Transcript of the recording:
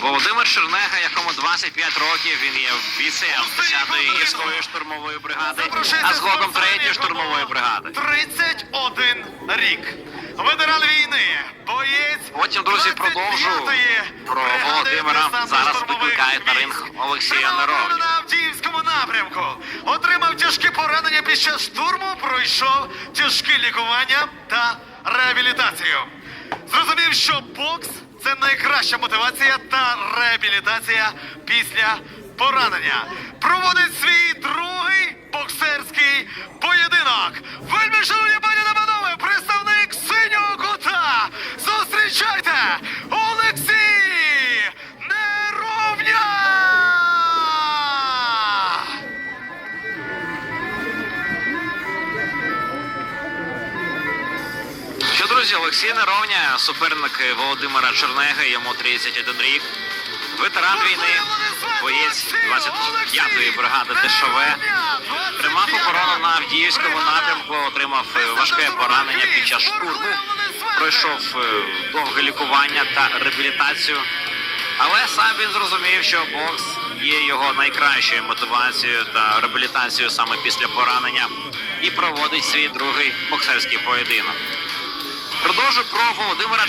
Володимир Чернега, якому 25 років, він є бійцем 10-ї гірської штурмової бригади, а згодом 3-ї штурмової бригади. 31 рік. Ветеран війни, боєць. Потім, друзі, продовжу про Володимира. Зараз викликають на ринг. Олексія Тримав на Авдіївському напрямку. Отримав тяжкі поранення під час штурму, пройшов тяжкі лікування та реабілітацію. Зрозумів, що бокс це найкраща мотивація та реабілітація після поранення. Проводить свій другий боксерський поєдинок. Друзі, Олексій Неровня, суперник Володимира Чернеги, йому 31 рік. Ветеран війни, боєць 25-ї бригади ДШВ. Тримав оборону на Авдіївському напрямку, отримав е, важке поранення під час штурму. Пройшов е, довге лікування та реабілітацію. Але сам він зрозумів, що бокс є його найкращою мотивацією та реабілітацією саме після поранення і проводить свій другий боксерський поєдинок. Продовжу про Володимира